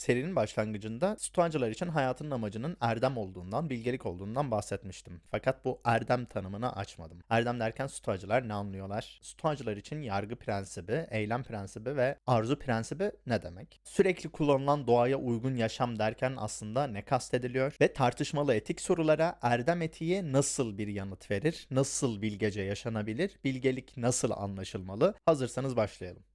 Serinin başlangıcında Stoacılar için hayatın amacının erdem olduğundan, bilgelik olduğundan bahsetmiştim. Fakat bu erdem tanımını açmadım. Erdem derken Stoacılar ne anlıyorlar? Stoacılar için yargı prensibi, eylem prensibi ve arzu prensibi ne demek? Sürekli kullanılan doğaya uygun yaşam derken aslında ne kastediliyor? Ve tartışmalı etik sorulara erdem etiği nasıl bir yanıt verir? Nasıl bilgece yaşanabilir? Bilgelik nasıl anlaşılmalı? Hazırsanız başlayalım.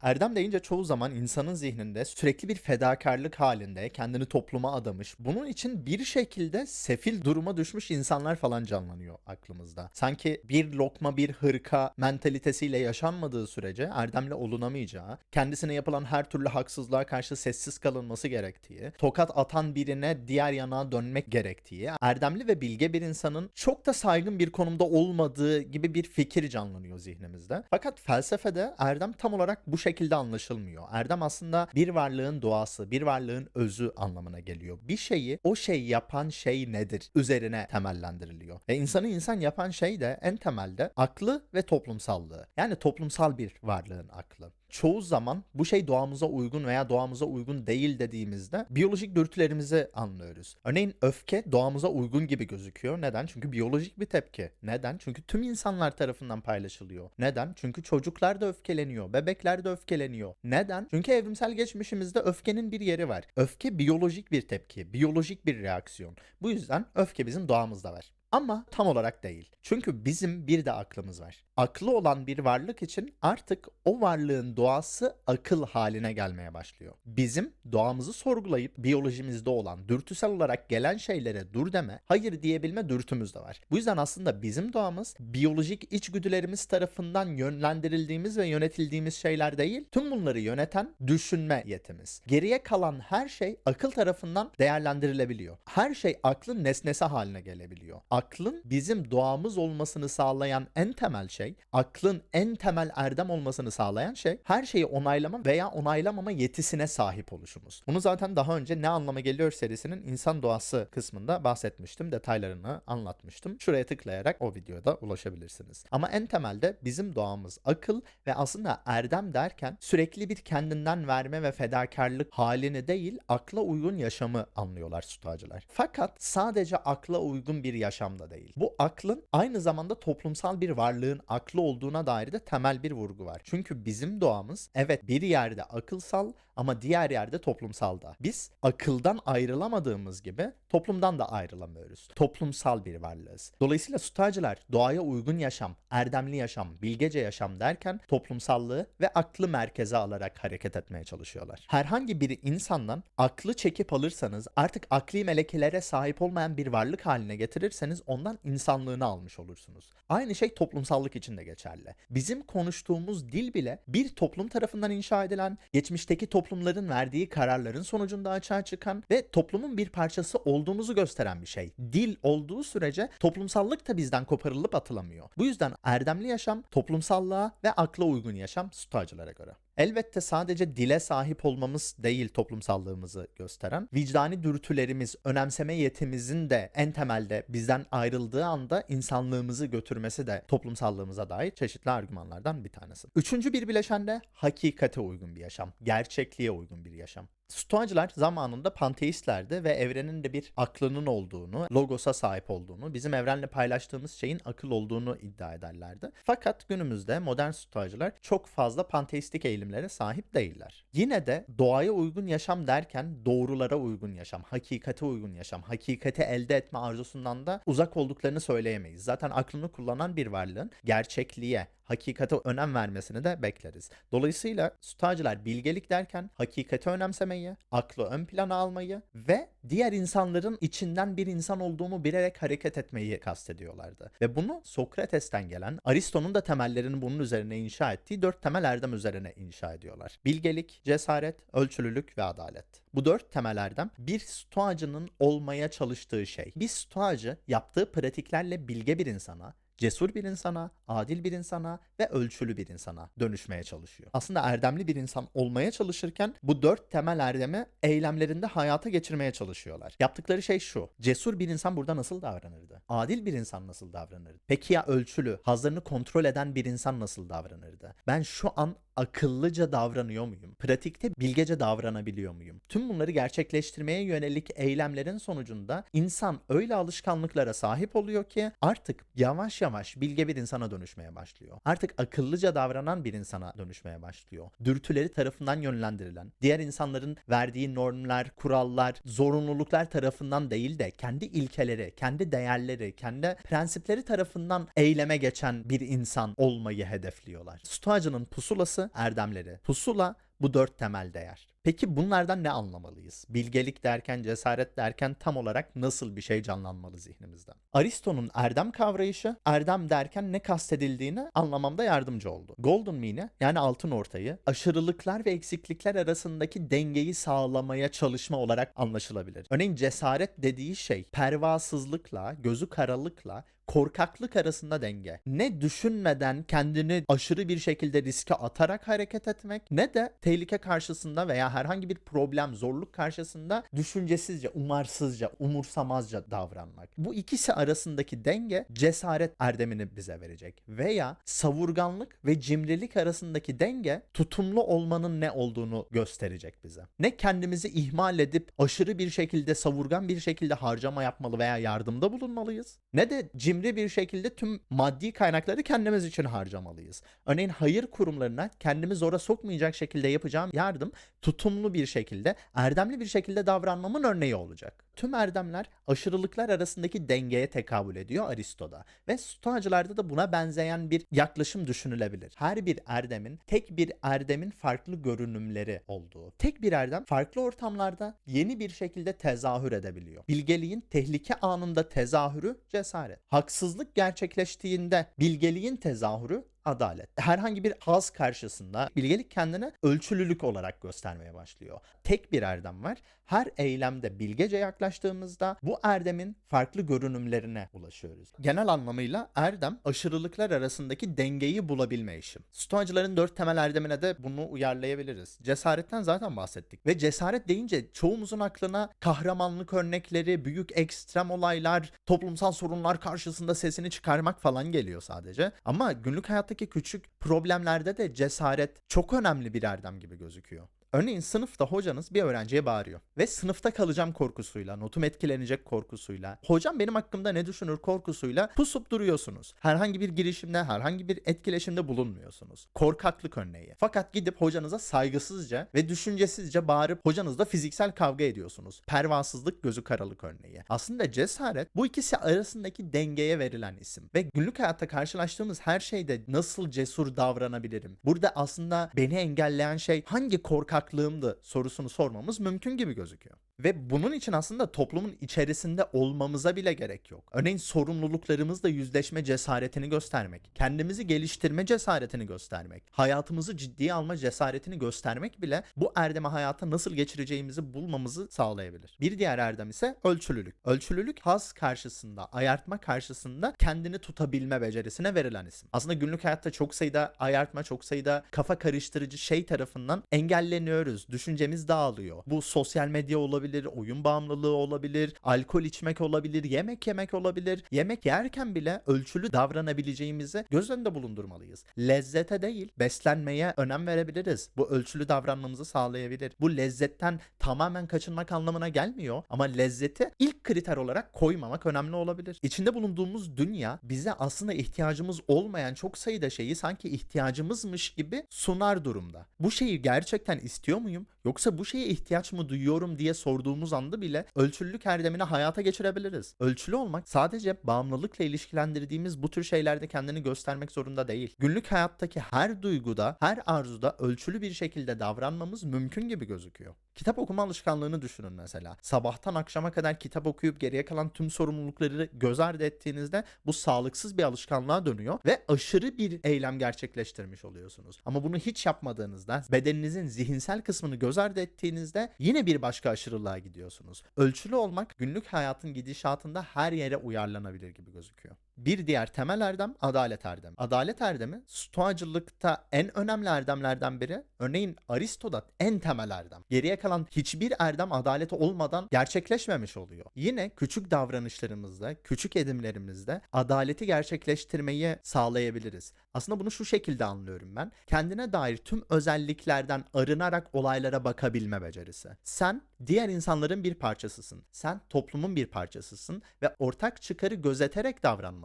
Erdem deyince çoğu zaman insanın zihninde sürekli bir fedakarlık halinde kendini topluma adamış, bunun için bir şekilde sefil duruma düşmüş insanlar falan canlanıyor aklımızda. Sanki bir lokma bir hırka mentalitesiyle yaşanmadığı sürece erdemle olunamayacağı, kendisine yapılan her türlü haksızlığa karşı sessiz kalınması gerektiği, tokat atan birine diğer yana dönmek gerektiği, erdemli ve bilge bir insanın çok da saygın bir konumda olmadığı gibi bir fikir canlanıyor zihnimizde. Fakat felsefede erdem tam olarak bu şekilde anlaşılmıyor. Erdem aslında bir varlığın doğası, bir varlığın özü anlamına geliyor. Bir şeyi o şey yapan şey nedir üzerine temellendiriliyor. Ve insanı insan yapan şey de en temelde aklı ve toplumsallığı. Yani toplumsal bir varlığın aklı çoğu zaman bu şey doğamıza uygun veya doğamıza uygun değil dediğimizde biyolojik dürtülerimizi anlıyoruz. Örneğin öfke doğamıza uygun gibi gözüküyor. Neden? Çünkü biyolojik bir tepki. Neden? Çünkü tüm insanlar tarafından paylaşılıyor. Neden? Çünkü çocuklar da öfkeleniyor, bebekler de öfkeleniyor. Neden? Çünkü evrimsel geçmişimizde öfkenin bir yeri var. Öfke biyolojik bir tepki, biyolojik bir reaksiyon. Bu yüzden öfke bizim doğamızda var. Ama tam olarak değil. Çünkü bizim bir de aklımız var. Aklı olan bir varlık için artık o varlığın doğası akıl haline gelmeye başlıyor. Bizim doğamızı sorgulayıp biyolojimizde olan dürtüsel olarak gelen şeylere dur deme, hayır diyebilme dürtümüz de var. Bu yüzden aslında bizim doğamız biyolojik içgüdülerimiz tarafından yönlendirildiğimiz ve yönetildiğimiz şeyler değil, tüm bunları yöneten düşünme yetimiz. Geriye kalan her şey akıl tarafından değerlendirilebiliyor. Her şey aklın nesnesi haline gelebiliyor. Aklın bizim doğamız olmasını sağlayan en temel şey, aklın en temel erdem olmasını sağlayan şey her şeyi onaylama veya onaylamama yetisine sahip oluşumuz. Bunu zaten daha önce ne anlama geliyor serisinin insan doğası kısmında bahsetmiştim. Detaylarını anlatmıştım. Şuraya tıklayarak o videoda ulaşabilirsiniz. Ama en temelde bizim doğamız akıl ve aslında erdem derken sürekli bir kendinden verme ve fedakarlık halini değil akla uygun yaşamı anlıyorlar stoacılar. Fakat sadece akla uygun bir yaşamda değil. Bu aklın aynı zamanda toplumsal bir varlığın aklı olduğuna dair de temel bir vurgu var. Çünkü bizim doğamız evet bir yerde akılsal ama diğer yerde toplumsal da. Biz akıldan ayrılamadığımız gibi toplumdan da ayrılamıyoruz. Toplumsal bir varlığız. Dolayısıyla stoacılar doğaya uygun yaşam, erdemli yaşam, bilgece yaşam derken toplumsallığı ve aklı merkeze alarak hareket etmeye çalışıyorlar. Herhangi bir insandan aklı çekip alırsanız artık akli melekelere sahip olmayan bir varlık haline getirirseniz ondan insanlığını almış olursunuz. Aynı şey toplumsallık için de geçerli. Bizim konuştuğumuz dil bile bir toplum tarafından inşa edilen, geçmişteki toplumların verdiği kararların sonucunda açığa çıkan ve toplumun bir parçası olduğumuzu gösteren bir şey. Dil olduğu sürece toplumsallık da bizden koparılıp atılamıyor. Bu yüzden erdemli yaşam toplumsallığa ve akla uygun yaşam stoacılara göre. Elbette sadece dile sahip olmamız değil toplumsallığımızı gösteren, vicdani dürtülerimiz, önemseme yetimizin de en temelde bizden ayrıldığı anda insanlığımızı götürmesi de toplumsallığımıza dair çeşitli argümanlardan bir tanesi. Üçüncü bir bileşen de hakikate uygun bir yaşam, gerçekliğe uygun bir yaşam. Stoacılar zamanında panteistlerdi ve evrenin de bir aklının olduğunu, logosa sahip olduğunu, bizim evrenle paylaştığımız şeyin akıl olduğunu iddia ederlerdi. Fakat günümüzde modern stoacılar çok fazla panteistik eğilimlere sahip değiller. Yine de doğaya uygun yaşam derken doğrulara uygun yaşam, hakikate uygun yaşam, hakikati elde etme arzusundan da uzak olduklarını söyleyemeyiz. Zaten aklını kullanan bir varlığın gerçekliğe, hakikate önem vermesini de bekleriz. Dolayısıyla stoacılar bilgelik derken hakikati önemsemeyi, aklı ön plana almayı ve diğer insanların içinden bir insan olduğumu bilerek hareket etmeyi kastediyorlardı. Ve bunu Sokrates'ten gelen, Aristo'nun da temellerini bunun üzerine inşa ettiği dört temel erdem üzerine inşa ediyorlar. Bilgelik, cesaret, ölçülülük ve adalet. Bu dört temel erdem bir stoacının olmaya çalıştığı şey. Bir stoacı yaptığı pratiklerle bilge bir insana, cesur bir insana, adil bir insana ve ölçülü bir insana dönüşmeye çalışıyor. Aslında erdemli bir insan olmaya çalışırken bu dört temel erdemi eylemlerinde hayata geçirmeye çalışıyorlar. Yaptıkları şey şu. Cesur bir insan burada nasıl davranırdı? Adil bir insan nasıl davranırdı? Peki ya ölçülü, hazlarını kontrol eden bir insan nasıl davranırdı? Ben şu an akıllıca davranıyor muyum? Pratikte bilgece davranabiliyor muyum? Tüm bunları gerçekleştirmeye yönelik eylemlerin sonucunda insan öyle alışkanlıklara sahip oluyor ki artık yavaş yavaş bilge bir insana dönüşmeye başlıyor. Artık akıllıca davranan bir insana dönüşmeye başlıyor. Dürtüleri tarafından yönlendirilen, diğer insanların verdiği normlar, kurallar, zorunluluklar tarafından değil de kendi ilkeleri, kendi değerleri, kendi prensipleri tarafından eyleme geçen bir insan olmayı hedefliyorlar. Stoacının pusulası erdemleri. Pusula bu dört temel değer. Peki bunlardan ne anlamalıyız? Bilgelik derken, cesaret derken tam olarak nasıl bir şey canlanmalı zihnimizde? Aristo'nun erdem kavrayışı, erdem derken ne kastedildiğini anlamamda yardımcı oldu. Golden mean'i yani altın ortayı, aşırılıklar ve eksiklikler arasındaki dengeyi sağlamaya çalışma olarak anlaşılabilir. Örneğin cesaret dediği şey pervasızlıkla, gözü karalıkla, korkaklık arasında denge. Ne düşünmeden kendini aşırı bir şekilde riske atarak hareket etmek ne de tehlike karşısında veya herhangi bir problem, zorluk karşısında düşüncesizce, umarsızca, umursamazca davranmak. Bu ikisi arasındaki denge cesaret erdemini bize verecek. Veya savurganlık ve cimrilik arasındaki denge tutumlu olmanın ne olduğunu gösterecek bize. Ne kendimizi ihmal edip aşırı bir şekilde savurgan bir şekilde harcama yapmalı veya yardımda bulunmalıyız. Ne de cimri bir şekilde tüm maddi kaynakları kendimiz için harcamalıyız. Örneğin hayır kurumlarına kendimi zora sokmayacak şekilde yapacağım yardım tutumlu bir şekilde, erdemli bir şekilde davranmamın örneği olacak. Tüm erdemler aşırılıklar arasındaki dengeye tekabül ediyor Aristo'da ve Stoacılarda da buna benzeyen bir yaklaşım düşünülebilir. Her bir erdemin tek bir erdemin farklı görünümleri olduğu. Tek bir erdem farklı ortamlarda yeni bir şekilde tezahür edebiliyor. Bilgeliğin tehlike anında tezahürü cesaret. Haksızlık gerçekleştiğinde bilgeliğin tezahürü adalet. Herhangi bir haz karşısında bilgelik kendini ölçülülük olarak göstermeye başlıyor. Tek bir erdem var. Her eylemde bilgece yaklaştığımızda bu erdemin farklı görünümlerine ulaşıyoruz. Genel anlamıyla erdem aşırılıklar arasındaki dengeyi bulabilme işi. Stoacıların dört temel erdemine de bunu uyarlayabiliriz. Cesaretten zaten bahsettik. Ve cesaret deyince çoğumuzun aklına kahramanlık örnekleri, büyük ekstrem olaylar, toplumsal sorunlar karşısında sesini çıkarmak falan geliyor sadece. Ama günlük hayattaki küçük problemlerde de cesaret çok önemli bir erdem gibi gözüküyor. Örneğin sınıfta hocanız bir öğrenciye bağırıyor ve sınıfta kalacağım korkusuyla, notum etkilenecek korkusuyla, hocam benim hakkımda ne düşünür korkusuyla pusup duruyorsunuz. Herhangi bir girişimde, herhangi bir etkileşimde bulunmuyorsunuz. Korkaklık örneği. Fakat gidip hocanıza saygısızca ve düşüncesizce bağırıp hocanızla fiziksel kavga ediyorsunuz. Pervasızlık, gözü karalık örneği. Aslında cesaret bu ikisi arasındaki dengeye verilen isim. Ve günlük hayatta karşılaştığımız her şeyde nasıl cesur davranabilirim? Burada aslında beni engelleyen şey hangi korkak korkaklığımdı sorusunu sormamız mümkün gibi gözüküyor. Ve bunun için aslında toplumun içerisinde olmamıza bile gerek yok. Örneğin sorumluluklarımızla yüzleşme cesaretini göstermek, kendimizi geliştirme cesaretini göstermek, hayatımızı ciddiye alma cesaretini göstermek bile bu erdemi hayata nasıl geçireceğimizi bulmamızı sağlayabilir. Bir diğer erdem ise ölçülülük. Ölçülülük haz karşısında, ayartma karşısında kendini tutabilme becerisine verilen isim. Aslında günlük hayatta çok sayıda ayartma, çok sayıda kafa karıştırıcı şey tarafından engelleniyoruz. Düşüncemiz dağılıyor. Bu sosyal medya olabilir, oyun bağımlılığı olabilir, alkol içmek olabilir, yemek yemek olabilir. Yemek yerken bile ölçülü davranabileceğimizi göz önünde bulundurmalıyız. Lezzete değil, beslenmeye önem verebiliriz. Bu ölçülü davranmamızı sağlayabilir. Bu lezzetten tamamen kaçınmak anlamına gelmiyor ama lezzeti ilk kriter olarak koymamak önemli olabilir. İçinde bulunduğumuz dünya bize aslında ihtiyacımız olmayan çok sayıda şeyi sanki ihtiyacımızmış gibi sunar durumda. Bu şeyi gerçekten istiyor muyum? Yoksa bu şeye ihtiyaç mı duyuyorum diye sorduğumuz anda bile ölçülülük erdemini hayata geçirebiliriz. Ölçülü olmak sadece bağımlılıkla ilişkilendirdiğimiz bu tür şeylerde kendini göstermek zorunda değil. Günlük hayattaki her duyguda, her arzuda ölçülü bir şekilde davranmamız mümkün gibi gözüküyor. Kitap okuma alışkanlığını düşünün mesela. Sabahtan akşama kadar kitap okuyup geriye kalan tüm sorumlulukları göz ardı ettiğinizde bu sağlıksız bir alışkanlığa dönüyor ve aşırı bir eylem gerçekleştirmiş oluyorsunuz. Ama bunu hiç yapmadığınızda bedeninizin zihinsel kısmını göz ardı ettiğinizde yine bir başka aşırılığa gidiyorsunuz. Ölçülü olmak günlük hayatın gidişatında her yere uyarlanabilir gibi gözüküyor. Bir diğer temel erdem adalet erdemi. Adalet erdemi stoacılıkta en önemli erdemlerden biri. Örneğin Aristo'da en temel erdem. Geriye kalan hiçbir erdem adalet olmadan gerçekleşmemiş oluyor. Yine küçük davranışlarımızda, küçük edimlerimizde adaleti gerçekleştirmeyi sağlayabiliriz. Aslında bunu şu şekilde anlıyorum ben. Kendine dair tüm özelliklerden arınarak olaylara bakabilme becerisi. Sen diğer insanların bir parçasısın. Sen toplumun bir parçasısın ve ortak çıkarı gözeterek davranmalısın.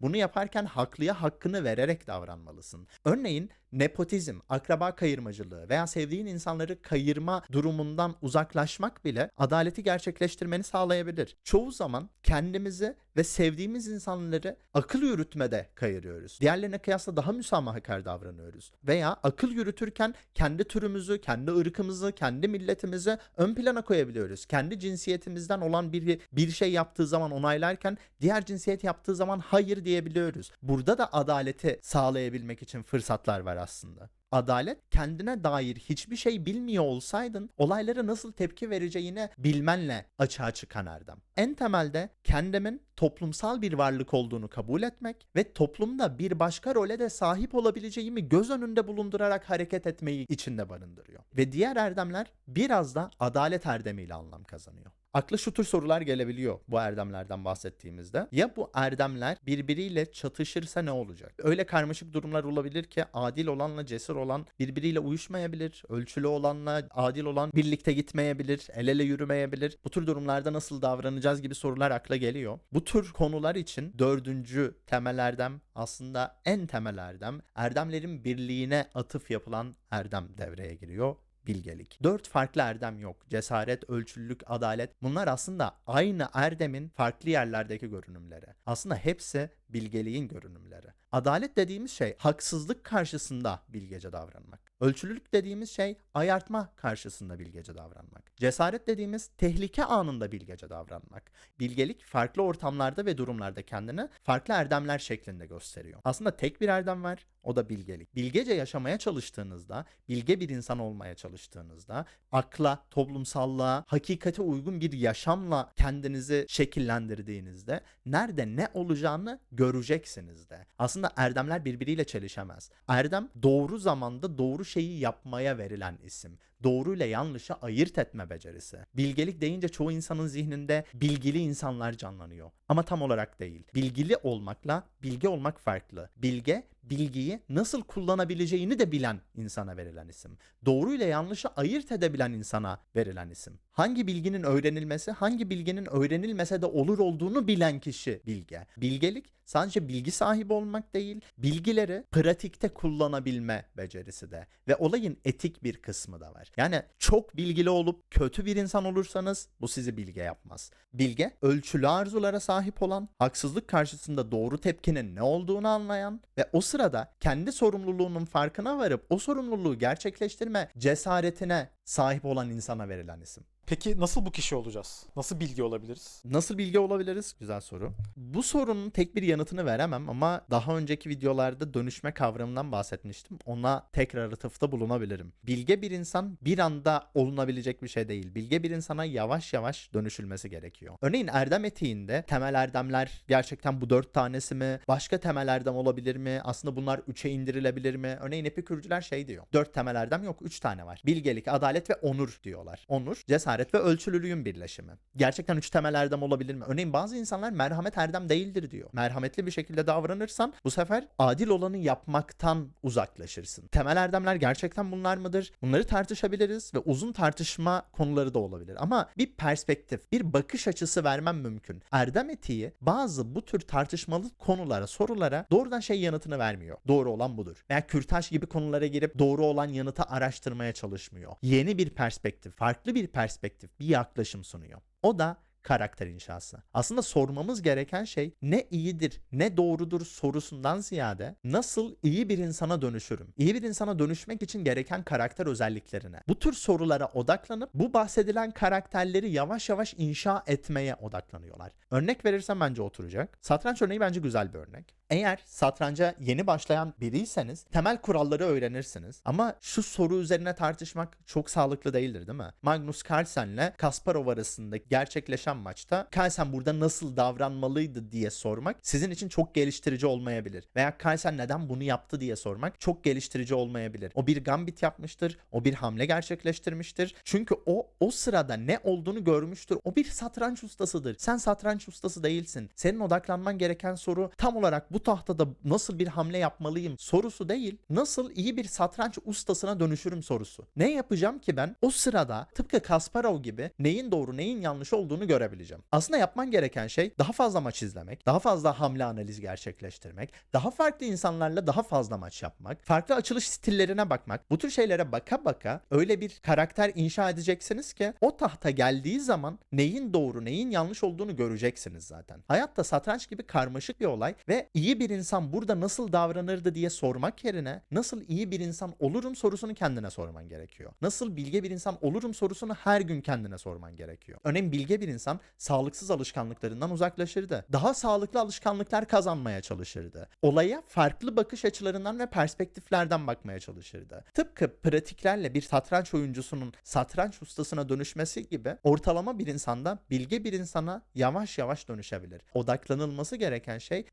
Bunu yaparken haklıya hakkını vererek davranmalısın. Örneğin nepotizm, akraba kayırmacılığı veya sevdiğin insanları kayırma durumundan uzaklaşmak bile adaleti gerçekleştirmeni sağlayabilir. Çoğu zaman kendimizi ve sevdiğimiz insanları akıl yürütmede kayırıyoruz. Diğerlerine kıyasla daha müsamahakar davranıyoruz. Veya akıl yürütürken kendi türümüzü, kendi ırkımızı, kendi milletimizi ön plana koyabiliyoruz. Kendi cinsiyetimizden olan bir, bir şey yaptığı zaman onaylarken diğer cinsiyet yaptığı zaman hayır diyebiliyoruz. Burada da adaleti sağlayabilmek için fırsatlar var aslında. Adalet kendine dair hiçbir şey bilmiyor olsaydın olaylara nasıl tepki vereceğini bilmenle açığa çıkan erdem. En temelde kendimin toplumsal bir varlık olduğunu kabul etmek ve toplumda bir başka role de sahip olabileceğimi göz önünde bulundurarak hareket etmeyi içinde barındırıyor. Ve diğer erdemler biraz da adalet erdemiyle anlam kazanıyor. Akla şu tür sorular gelebiliyor bu erdemlerden bahsettiğimizde. Ya bu erdemler birbiriyle çatışırsa ne olacak? Öyle karmaşık durumlar olabilir ki adil olanla cesur olan birbiriyle uyuşmayabilir. Ölçülü olanla adil olan birlikte gitmeyebilir, el ele yürümeyebilir. Bu tür durumlarda nasıl davranacağız gibi sorular akla geliyor. Bu tür konular için dördüncü temel erdem aslında en temel erdem. Erdemlerin birliğine atıf yapılan erdem devreye giriyor bilgelik. Dört farklı erdem yok. Cesaret, ölçülülük, adalet. Bunlar aslında aynı erdemin farklı yerlerdeki görünümleri. Aslında hepsi bilgeliğin görünümleri. Adalet dediğimiz şey haksızlık karşısında bilgece davranmak. Ölçülülük dediğimiz şey ayartma karşısında bilgece davranmak. Cesaret dediğimiz tehlike anında bilgece davranmak. Bilgelik farklı ortamlarda ve durumlarda kendini farklı erdemler şeklinde gösteriyor. Aslında tek bir erdem var, o da bilgelik. Bilgece yaşamaya çalıştığınızda, bilge bir insan olmaya çalıştığınızda, akla, toplumsallığa, hakikate uygun bir yaşamla kendinizi şekillendirdiğinizde nerede ne olacağını göreceksiniz de. Aslında erdemler birbiriyle çelişemez. Erdem doğru zamanda doğru şeyi yapmaya verilen isim. Doğru ile yanlışı ayırt etme becerisi. Bilgelik deyince çoğu insanın zihninde bilgili insanlar canlanıyor. Ama tam olarak değil. Bilgili olmakla bilge olmak farklı. Bilge bilgiyi nasıl kullanabileceğini de bilen insana verilen isim. Doğru ile yanlışı ayırt edebilen insana verilen isim. Hangi bilginin öğrenilmesi, hangi bilginin öğrenilmese de olur olduğunu bilen kişi bilge. Bilgelik sadece bilgi sahibi olmak değil, bilgileri pratikte kullanabilme becerisi de ve olayın etik bir kısmı da var. Yani çok bilgili olup kötü bir insan olursanız bu sizi bilge yapmaz. Bilge ölçülü arzulara sahip olan, haksızlık karşısında doğru tepkinin ne olduğunu anlayan ve o sırada kendi sorumluluğunun farkına varıp o sorumluluğu gerçekleştirme cesaretine sahip olan insana verilen isim. Peki nasıl bu kişi olacağız? Nasıl bilgi olabiliriz? Nasıl bilgi olabiliriz? Güzel soru. Bu sorunun tek bir yanıtını veremem ama daha önceki videolarda dönüşme kavramından bahsetmiştim. Ona tekrar atıfta bulunabilirim. Bilge bir insan bir anda olunabilecek bir şey değil. Bilge bir insana yavaş yavaş dönüşülmesi gerekiyor. Örneğin erdem etiğinde temel erdemler gerçekten bu dört tanesi mi? Başka temel erdem olabilir mi? Aslında bunlar üçe indirilebilir mi? Örneğin epikürcüler şey diyor. Dört temel erdem yok. Üç tane var. Bilgelik, adalet ve onur diyorlar. Onur, cesaret ve ölçülülüğün birleşimi. Gerçekten üç temel erdem olabilir mi? Örneğin bazı insanlar merhamet erdem değildir diyor. Merhametli bir şekilde davranırsan bu sefer adil olanı yapmaktan uzaklaşırsın. Temel erdemler gerçekten bunlar mıdır? Bunları tartışabiliriz ve uzun tartışma konuları da olabilir. Ama bir perspektif, bir bakış açısı vermem mümkün. Erdem etiği bazı bu tür tartışmalı konulara, sorulara doğrudan şey yanıtını vermiyor. Doğru olan budur. Veya kürtaj gibi konulara girip doğru olan yanıtı araştırmaya çalışmıyor. Yeni bir perspektif, farklı bir perspektif, bir yaklaşım sunuyor. O da karakter inşası. Aslında sormamız gereken şey ne iyidir, ne doğrudur sorusundan ziyade nasıl iyi bir insana dönüşürüm? İyi bir insana dönüşmek için gereken karakter özelliklerine. Bu tür sorulara odaklanıp bu bahsedilen karakterleri yavaş yavaş inşa etmeye odaklanıyorlar. Örnek verirsem bence oturacak. Satranç örneği bence güzel bir örnek. Eğer satranca yeni başlayan biriyseniz temel kuralları öğrenirsiniz. Ama şu soru üzerine tartışmak çok sağlıklı değildir değil mi? Magnus Carlsen'le Kasparov arasında gerçekleşen maçta Carlsen burada nasıl davranmalıydı diye sormak sizin için çok geliştirici olmayabilir. Veya Carlsen neden bunu yaptı diye sormak çok geliştirici olmayabilir. O bir gambit yapmıştır, o bir hamle gerçekleştirmiştir. Çünkü o o sırada ne olduğunu görmüştür. O bir satranç ustasıdır. Sen satranç ustası değilsin. Senin odaklanman gereken soru tam olarak bu tahtada nasıl bir hamle yapmalıyım sorusu değil. Nasıl iyi bir satranç ustasına dönüşürüm sorusu. Ne yapacağım ki ben o sırada tıpkı Kasparov gibi neyin doğru neyin yanlış olduğunu görebileceğim. Aslında yapman gereken şey daha fazla maç izlemek, daha fazla hamle analiz gerçekleştirmek, daha farklı insanlarla daha fazla maç yapmak, farklı açılış stillerine bakmak. Bu tür şeylere baka baka öyle bir karakter inşa edeceksiniz ki o tahta geldiği zaman neyin doğru neyin yanlış olduğunu göreceksiniz zaten. Hayatta satranç gibi karmaşık bir olay ve iyi bir insan burada nasıl davranırdı diye sormak yerine nasıl iyi bir insan olurum sorusunu kendine sorman gerekiyor. Nasıl bilge bir insan olurum sorusunu her gün kendine sorman gerekiyor. Örneğin bilge bir insan sağlıksız alışkanlıklarından uzaklaşırdı. Daha sağlıklı alışkanlıklar kazanmaya çalışırdı. Olaya farklı bakış açılarından ve perspektiflerden bakmaya çalışırdı. Tıpkı pratiklerle bir satranç oyuncusunun satranç ustasına dönüşmesi gibi ortalama bir insanda bilge bir insana yavaş yavaş dönüşebilir. Odaklanılması gereken şey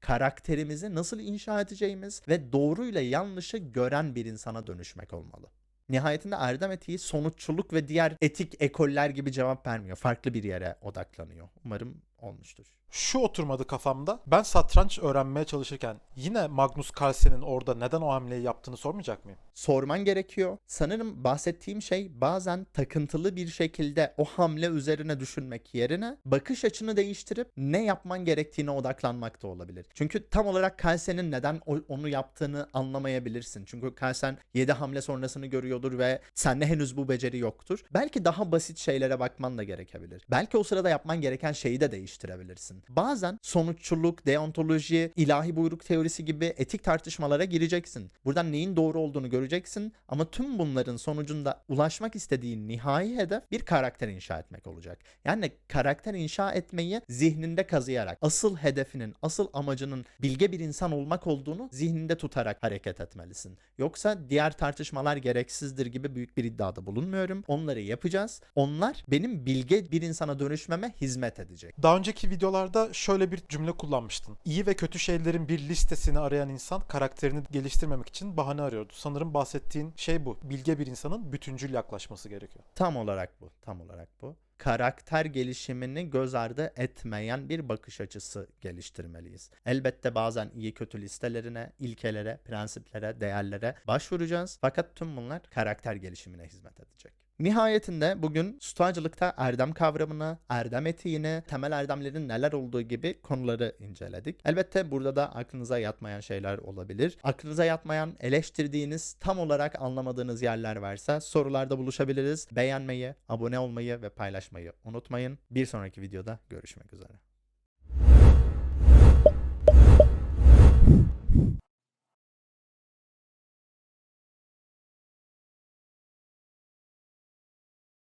karakterimizi nasıl inşa edeceğimiz ve doğruyla yanlışı gören bir insana dönüşmek olmalı. Nihayetinde erdem etiği sonuççuluk ve diğer etik ekoller gibi cevap vermiyor. Farklı bir yere odaklanıyor. Umarım olmuştur. Şu oturmadı kafamda. Ben satranç öğrenmeye çalışırken yine Magnus Carlsen'in orada neden o hamleyi yaptığını sormayacak mıyım? sorman gerekiyor. Sanırım bahsettiğim şey bazen takıntılı bir şekilde o hamle üzerine düşünmek yerine bakış açını değiştirip ne yapman gerektiğine odaklanmak da olabilir. Çünkü tam olarak Kalsen'in neden onu yaptığını anlamayabilirsin. Çünkü Kalsen 7 hamle sonrasını görüyordur ve sende henüz bu beceri yoktur. Belki daha basit şeylere bakman da gerekebilir. Belki o sırada yapman gereken şeyi de değiştirebilirsin. Bazen sonuççuluk, deontoloji, ilahi buyruk teorisi gibi etik tartışmalara gireceksin. Buradan neyin doğru olduğunu göreceksin ama tüm bunların sonucunda ulaşmak istediğin nihai hedef bir karakter inşa etmek olacak. Yani karakter inşa etmeyi zihninde kazıyarak, asıl hedefinin, asıl amacının bilge bir insan olmak olduğunu zihninde tutarak hareket etmelisin. Yoksa diğer tartışmalar gereksizdir gibi büyük bir iddiada bulunmuyorum. Onları yapacağız. Onlar benim bilge bir insana dönüşmeme hizmet edecek. Daha önceki videolarda şöyle bir cümle kullanmıştın. İyi ve kötü şeylerin bir listesini arayan insan karakterini geliştirmemek için bahane arıyordu. Sanırım bahsettiğin şey bu. Bilge bir insanın bütüncül yaklaşması gerekiyor. Tam olarak bu. Tam olarak bu. Karakter gelişimini göz ardı etmeyen bir bakış açısı geliştirmeliyiz. Elbette bazen iyi kötü listelerine, ilkelere, prensiplere, değerlere başvuracağız. Fakat tüm bunlar karakter gelişimine hizmet edecek. Nihayetinde bugün stoacılıkta erdem kavramını, erdem etiğini, temel erdemlerin neler olduğu gibi konuları inceledik. Elbette burada da aklınıza yatmayan şeyler olabilir. Aklınıza yatmayan, eleştirdiğiniz, tam olarak anlamadığınız yerler varsa sorularda buluşabiliriz. Beğenmeyi, abone olmayı ve paylaşmayı unutmayın. Bir sonraki videoda görüşmek üzere.